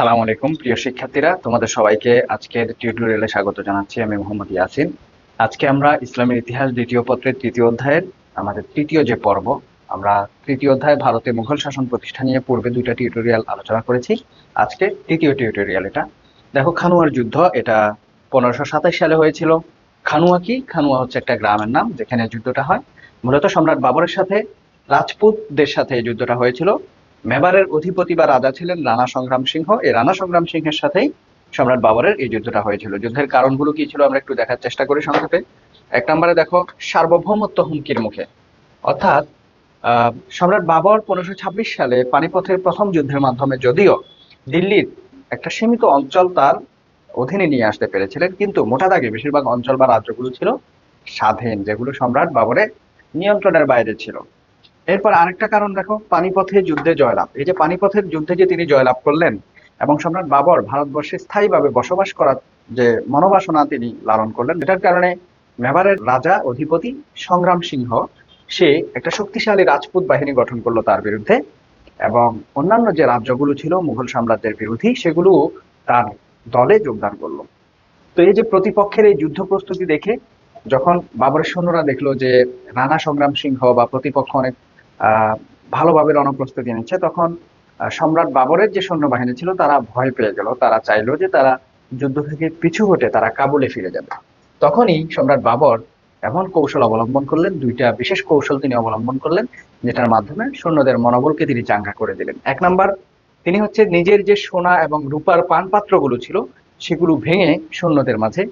আসসালামু আলাইকুম, প্রিয় শিক্ষার্থীরা। তোমাদের সবাইকে আজকের টিউটোরিয়ালে স্বাগত জানাচ্ছি। আমি মোহাম্মদ ইয়াসিন। আজকে আমরা ইসলামের ইতিহাস দ্বিতীয় পত্রের তৃতীয় অধ্যায়ের আমাদের তৃতীয় যে পর্ব, আমরা তৃতীয় অধ্যায় ভারতে মুঘল শাসন প্রতিষ্ঠা নিয়ে পূর্বে দুইটা টিউটোরিয়াল আলোচনা করেছি। আজকে তৃতীয় টিউটোরিয়াল এটা। দেখো, খানুয়ার যুদ্ধ, এটা পনেরোশো সাতাশ সালে হয়েছিল। খানুয়া কি? খানুয়া হচ্ছে একটা গ্রামের নাম, যেখানে যুদ্ধটা হয়। মূলত সম্রাট বাবরের সাথে, রাজপুতদের সাথে এই যুদ্ধটা হয়েছিল। মেবারের অধিপতি বা রাজা ছিলেন রানা সংগ্রাম সিংহ। এই রানা সংগ্রাম সিংহের সাথেই সম্রাট বাবরের এই যুদ্ধটা হয়েছিল। যুদ্ধের কারণগুলো কি ছিল আমরা একটু দেখার চেষ্টা করি সংক্ষেপে। এক নম্বরে দেখো, সার্বভৌমত্ব হুমকির মুখে। অর্থাৎ সম্রাট বাবর পনেরোশো ছাব্বিশ সালে পানিপথের প্রথম যুদ্ধের মাধ্যমে যদিও দিল্লির একটা সীমিত অঞ্চল তার অধীনে নিয়ে আসতে পেরেছিলেন, কিন্তু মোটা দাগে বেশিরভাগ অঞ্চল বা রাজ্যগুলো ছিল স্বাধীন, যেগুলো সম্রাট বাবরের নিয়ন্ত্রণের বাইরে ছিল। এরপর আরেকটা কারণ দেখো, পানিপথে যুদ্ধে জয়লাভ। এই যে পানিপথের যুদ্ধে যে তিনি জয়লাভ করলেন এবং সম্রাট বাবর ভারতবর্ষে স্থায়ীভাবে বসবাস করার যে মনোবাসনা তিনি লালন করলেন এটার কারণে মেবারের রাজা, অধিপতি সংগ্রাম সিংহ, সে একটা শক্তিশালী রাজপুত বাহিনী গঠন করল তার বিরুদ্ধে এবং অন্যান্য যে রাজ্যগুলো ছিল, মুঘল সাম্রাজ্যের বিরোধী, সেগুলো তার দলে যোগদান করল। তো এই যে প্রতিপক্ষের এই যুদ্ধ প্রস্তুতি দেখে, যখন বাবরের সৈন্যরা দেখল যে রানা সংগ্রাম সিংহ বা প্রতিপক্ষ অনেক ভালোভাবে রণপ্রস্তুতি নিচ্ছে, তখন সম্রাট বাবরের যে সৈন্যবাহিনী ছিল, তারা ভয় পেয়ে গেল। তারা চাইলো যে তারা যুদ্ধ থেকে পিছু হটে, তারা কাবুলে ফিরে যাবে। তখনই সম্রাট বাবর এমন কৌশল অবলম্বন করলেন, দুইটা বিশেষ কৌশল তিনি অবলম্বন করলেন, যেটার মাধ্যমে সৈন্যদের মনোবলকে তিনি চাঙ্গা করে দিলেন। এক নাম্বার, তিনি হচ্ছে নিজের যে সোনা এবং রূপার পানপাত্রগুলো ছিল, সেগুলো ভেঙে সৈন্যদের মাঝে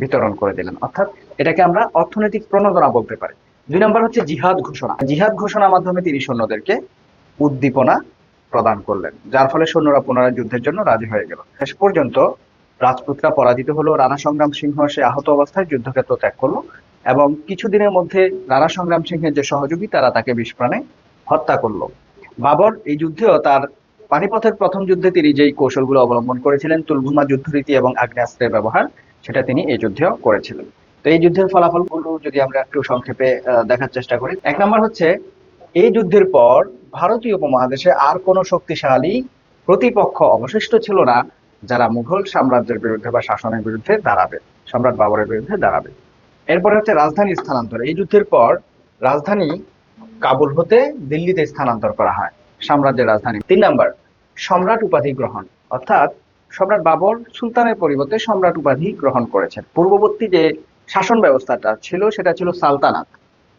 বিতরণ করে দিলেন। অর্থাৎ এটাকে আমরা অর্থনৈতিক প্রণোদনা বলতে পারি। দুই নম্বর হচ্ছে জিহাদ ঘোষণা। জিহাদ ঘোষণার মাধ্যমে তিনি সৈন্যদেরকে উদ্দীপনা প্রদান করলেন, যার ফলে সৈন্যরা পুনরায় যুদ্ধের জন্য রাজি হয়ে গেল। শেষ পর্যন্ত রাজপুতরা পরাজিত হলো, রানা সংগ্রাম সিংহ সে আহত অবস্থায় যুদ্ধক্ষেত্র ত্যাগ করল এবং কিছুদিনের মধ্যে রানা সংগ্রাম সিংহের যে সহযোগী, তারা তাকে বিষপ্রাণে হত্যা করল। বাবর এই যুদ্ধেও তার পানিপথের প্রথম যুদ্ধে তিনি যেই কৌশলগুলো অবলম্বন করেছিলেন, তুলভূমা যুদ্ধরীতি এবং আগ্নেয়াস্ত্রের ব্যবহার, সেটা তিনি এই যুদ্ধেও করেছিলেন। তো এই যুদ্ধের ফলাফলগুলো যদি আমরা একটু সংক্ষেপে দেখার চেষ্টা করি। এক নম্বর হচ্ছে, এই যুদ্ধের পর ভারতীয় উপমহাদেশে আর কোনো শক্তিশালী প্রতিপক্ষ অবশিষ্ট ছিল না যারা মুঘল সাম্রাজ্যের বিরুদ্ধে বা শাসনের বিরুদ্ধে দাঁড়াবে, সম্রাট বাবরের বিরুদ্ধে দাঁড়াবে। এরপরে হচ্ছে রাজধানী স্থানান্তর। এই যুদ্ধের পর রাজধানী কাবুল হতে দিল্লিতে স্থানান্তর করা হয়, সাম্রাজ্যের রাজধানী। তিন নম্বর, সম্রাট উপাধি গ্রহণ। অর্থাৎ সম্রাট বাবর সুলতানের পরিবর্তে সম্রাট উপাধি গ্রহণ করেছেন। পূর্ববর্তী যে শাসন ব্যবস্থাটা ছিল, সেটা ছিল সালতানাত।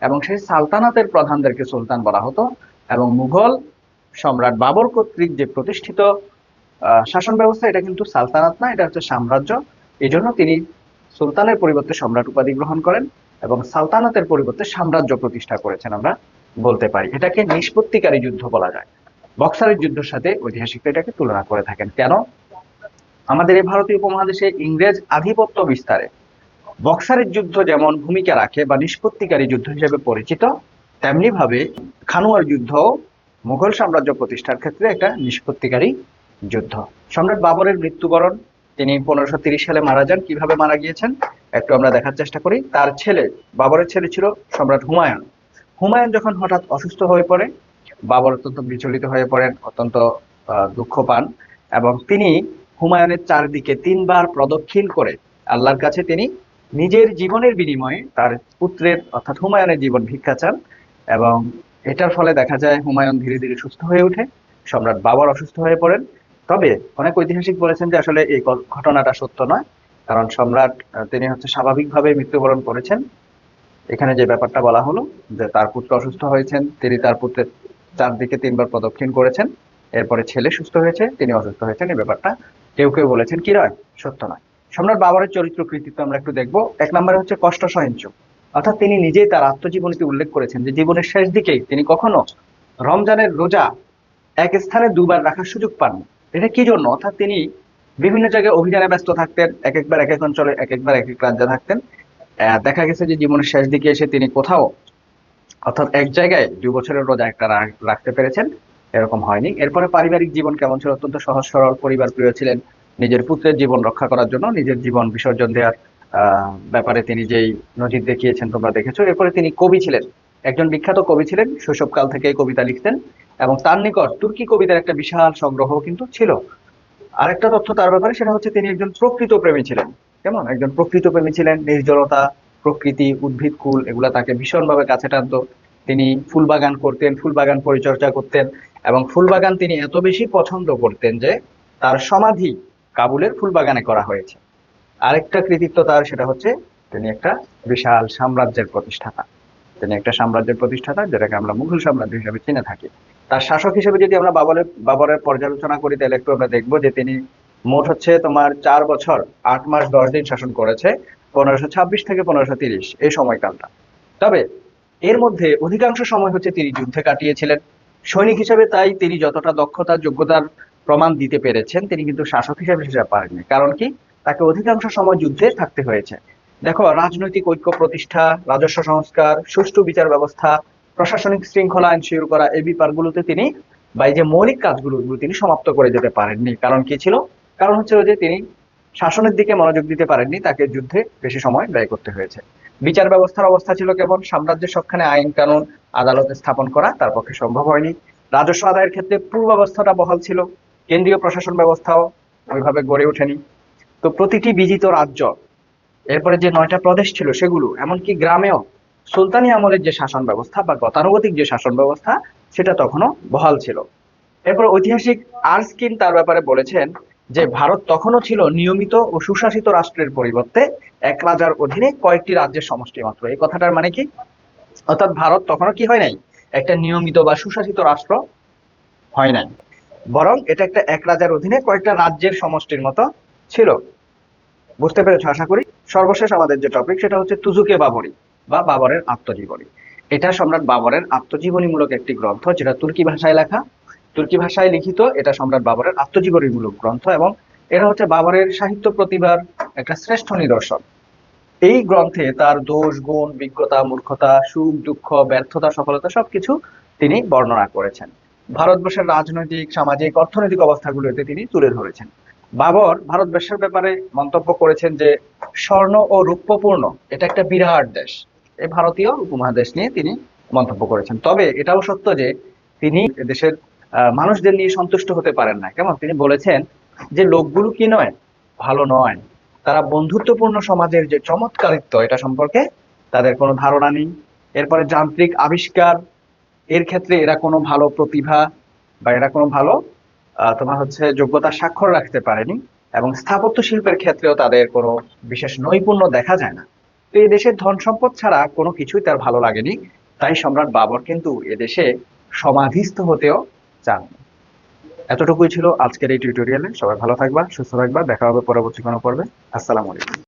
এবং সেই সালতানাতের প্রধানদেরকে সুলতান বলা হতো। এবং মুঘল সম্রাট বাবর কর্তৃক যে প্রতিষ্ঠিত শাসন ব্যবস্থা, এটা কিন্তু সালতানাত না, এটা হচ্ছে সাম্রাজ্য। এই জন্য তিনি সুলতানের পরিবর্তে সম্রাট উপাধি গ্রহণ করেন এবং সালতানাতের পরিবর্তে সাম্রাজ্য প্রতিষ্ঠা করেছেন আমরা বলতে পারি। এটাকে নিষ্পত্তিকারী যুদ্ধ বলা যায়। বক্সারের যুদ্ধের সাথে ঐতিহাসিকরা এটাকে তুলনা করে থাকেন। কেন? আমাদের এই ভারতীয় উপমহাদেশে ইংরেজ আধিপত্য বিস্তারে বক্সারের যুদ্ধ যেমন ভূমিকা রাখে বা নিষ্পত্তিকারী যুদ্ধ হিসেবে পরিচিত তেমনি ভাবে খানুয়ার যুদ্ধ মুঘল সাম্রাজ্য প্রতিষ্ঠার ক্ষেত্রে একটা নিষ্পত্তিকারী যুদ্ধ। সম্রাট বাবরের মৃত্যুবরণ, তিনি পনেরোশো সালে মারা যান, কীভাবে মারা গিয়েছেন একটু আমরা দেখার চেষ্টা করি। তার ছেলে, বাবরের ছেলে ছিল সম্রাট হুমায়ুন। হুমায়ুন যখন হঠাৎ অসুস্থ হয়ে পড়ে, বাবর অত্যন্ত বিচলিত হয়ে পড়েন, অত্যন্ত দুঃখ পান এবং তিনি হুমায়ুনের চারদিকে তিনবার প্রদক্ষিণ করে আল্লাহর কাছে তিনি নিজের জীবনের বিনিময়ে তার পুত্রের অর্থাৎ হুমায়ুনের জীবন ভিক্ষা চান এবং এটার ফলে দেখা যায় হুমায়ুন ধীরে ধীরে সুস্থ হয়ে ওঠে, সম্রাট বাবার অসুস্থ হয়ে পড়েন। তবে অনেক ঐতিহাসিক বলেছেন যে আসলে এই ঘটনাটা সত্য নয়, কারণ সম্রাট তিনি হচ্ছে স্বাভাবিকভাবে মৃত্যুবরণ করেছেন। এখানে যে ব্যাপারটা বলা হলো যে তার পুত্র অসুস্থ হয়েছেন, তিনি তার পুত্রের চারদিকে তিনবার প্রদক্ষিণ করেছেন, এরপরে ছেলে সুস্থ হয়েছে, তিনি অসুস্থ হয়েছেন, এই ব্যাপারটা কেউ কেউ বলেছেন কি নয়, সত্য নয়। সম্রাট বাবরের চরিত্র কৃতিত্ব আমরা একটু দেখব। এক নম্বরে হচ্ছে কষ্ট সহিংস অর্থাৎ তিনি নিজেই তার আত্মজীবনীতে উল্লেখ করেছেন যে জীবনের শেষ দিকেই তিনি কখনো রমজানের রোজা এক স্থানে দুবার রাখার সুযোগ পান এটা কি জন্য? অর্থাৎ তিনি বিভিন্ন জায়গায় অভিযানে ব্যস্ত থাকতেন, এক একবার এক এক অঞ্চলে, এক একবার এক এক রাজ্যে থাকতেন। দেখা গেছে যে জীবনের শেষ দিকে এসে তিনি কোথাও, অর্থাৎ এক জায়গায় দুই বছরের রোজা একটা রাখতে পেরেছেন। এরকম হয়নি। এরপরে পারিবারিক জীবন কেমন ছিল? অত্যন্ত সহজ সরল পরিবার প্রিয় ছিলেন। নিজের পুত্রের জীবন রক্ষা করার জন্য নিজের জীবন বিসর্জন দেওয়ার ব্যাপারে তিনি যেই নজির দেখিয়েছেন তোমরা দেখেছ। এরপরে তিনি কবি ছিলেন। একজন বিখ্যাত কবি ছিলেন, শৈশবকাল থেকে কবিতা লিখতেন এবং তার নিকট তুর্কি কবিতার একটা বিশাল সংগ্রহ কিন্তু ছিল। আরেকটা তথ্য তার ব্যাপারে, সেটা হচ্ছে তিনি একজন প্রকৃত প্রেমী ছিলেন। কেমন? একজন প্রকৃত প্রেমী ছিলেন নির্জলতা প্রকৃতি, উদ্ভিদ, কুল, এগুলা তাকে ভীষণভাবে কাছে টানতো। তিনি ফুল বাগান করতেন ফুল বাগান পরিচর্যা করতেন এবং ফুল বাগান তিনি এত বেশি পছন্দ করতেন যে তার সমাধি কাবুলের ফুল বাগানে করা হয়েছে। আরেকটা কৃতিত্ব তার সেটা হচ্ছে, তিনি একটা বিশাল সাম্রাজ্যের প্রতিষ্ঠাতা। তিনি একটা সাম্রাজ্যের প্রতিষ্ঠাতা যেটাকে আমরা মুঘল সাম্রাজ্য হিসেবে চিনে থাকি। তার শাসক হিসেবে যদি আমরা বাবরের বাবরের পর্যালোচনা করি, তাহলে একটু আমরা দেখব যে তিনি মোট হচ্ছে তোমার চার বছর, আট মাস, দশ দিন শাসন করেছে, পনেরোশো ছাব্বিশ থেকে পনেরোশো তিরিশ এই সময়কালটা। তবে এর মধ্যে অধিকাংশ সময় হচ্ছে তিনি যুদ্ধে কাটিয়েছিলেন। সৈনিক হিসেবে তাই তিনি যতটা দক্ষতা, যোগ্যতার প্রমাণ দিতে পেরেছেন, তিনি কিন্তু শাসক হিসেবে সেটা পারেননি। কারণ কি? তাকে অধিকাংশ সময় যুদ্ধে থাকতে হয়েছে। দেখো, রাজনৈতিক ঐক্য প্রতিষ্ঠা, রাজস্ব সংস্কার, সুষ্ঠু বিচার ব্যবস্থা, প্রশাসনিক শৃঙ্খলা এনশিওর করা, এই ব্যাপারগুলোতে তিনি বা এই যে মৌলিক কাজগুলো তিনি সমাপ্ত করে যেতে পারেননি। কারণ কি ছিল? কারণ হচ্ছে যে তিনি শাসনের দিকে মনোযোগ দিতে পারেননি, তাকে যুদ্ধে বেশি সময় ব্যয় করতে হয়েছে। বিচার ব্যবস্থার অবস্থা ছিল কেমন? সাম্রাজ্যের সবখানে আইন কানুন আদালতে স্থাপন করা তার পক্ষে সম্ভব হয়নি। রাজস্ব আদায়ের ক্ষেত্রে পূর্বাবস্থাটা বহাল ছিল। কেন্দ্রীয় প্রশাসন ব্যবস্থাও ওইভাবে গড়ে ওঠেনি। তো প্রতিটি বিজিত রাজ্য, এরপরে যে নয়টা প্রদেশ ছিল সেগুলো, এমনকি গ্রামেও সুলতানি আমলের যে শাসন ব্যবস্থা বা গতানুগতিক যে শাসন ব্যবস্থা, সেটা তখনও বহাল ছিল। এরপর ঐতিহাসিক আর্সকিন তার ব্যাপারে বলেছেন যে, ভারত তখনও ছিল নিয়মিত ও সুশাসিত রাষ্ট্রের পরিবর্তে এক রাজার অধীনে কয়েকটি রাজ্যের সমষ্টি মাত্র। এই কথাটার মানে কি? অর্থাৎ ভারত তখনও কি হয় নাই? একটা নিয়মিত বা সুশাসিত রাষ্ট্র হয় নাই। বরং এটা একটা এক রাজার অধীনে কয়েকটা রাজ্যের সমষ্টির মতো ছিল। বুঝতে পেরেছ আশা করি? সর্বশেষ আমাদের যে টপিক সেটা হচ্ছে তুজুকে বাবরি বা বাবরের আত্মজীবনী। এটা সম্রাট বাবরের আত্মজীবনীমূলক একটি গ্রন্থ, যেটা তুর্কি ভাষায় লেখা। তুর্কি ভাষায় লিখিত এটা সম্রাট বাবরের আত্মজীবনীমূলক গ্রন্থ এবং এটা হচ্ছে বাবরের সাহিত্য প্রতিভার একটা শ্রেষ্ঠ নিদর্শন। এই গ্রন্থে তার দোষ, গুণ, বিজ্ঞতা, মূর্খতা, সুখ, দুঃখ, ব্যর্থতা, সফলতা সবকিছু তিনি বর্ণনা করেছেন। ভারতবর্ষের রাজনৈতিক, সামাজিক, অর্থনৈতিক অবস্থাগুলোতে তিনি তুলে ধরেছেন। বাবর ভারতবর্ষের ব্যাপারে মন্তব্য করেছেন যে, স্বর্ণ ও রূপ্যপূর্ণ এটা একটা বিরাট দেশ। এই ভারতীয় উপমহাদেশ নিয়ে তিনি মন্তব্য করেছেন। তবে এটাও সত্য যে, তিনি দেশের মানুষদের নিয়ে সন্তুষ্ট হতে পারেন না। কেমন? তিনি বলেছেন যে, লোকগুলো কি নয়? ভালো নয়। তারা বন্ধুত্বপূর্ণ সমাজের যে চমৎকারিত্ব, এটা সম্পর্কে তাদের কোনো ধারণা নেই। এরপরে যান্ত্রিক আবিষ্কার এর ক্ষেত্রে এরা কোনো ভালো প্রতিভা বা এরা কোনো ভালো তোমার হচ্ছে যোগ্যতা স্বাক্ষর রাখতে পারেনি এবং স্থাপত্য শিল্পের ক্ষেত্রেও তাদের কোনো বিশেষ নৈপুণ্য দেখা যায় না। তো এই দেশের ধন সম্পদ ছাড়া কোনো কিছুই তার ভালো লাগেনি, তাই সম্রাট বাবর কিন্তু এদেশে সমাধিস্থ হতেও চান এতটুকুই ছিল আজকের এই টিউটোরিয়ালে সবাই ভালো থাকবা, সুস্থ থাকবা। দেখা হবে পরবর্তী কোনো পর্বে। আসসালামু আলাইকুম।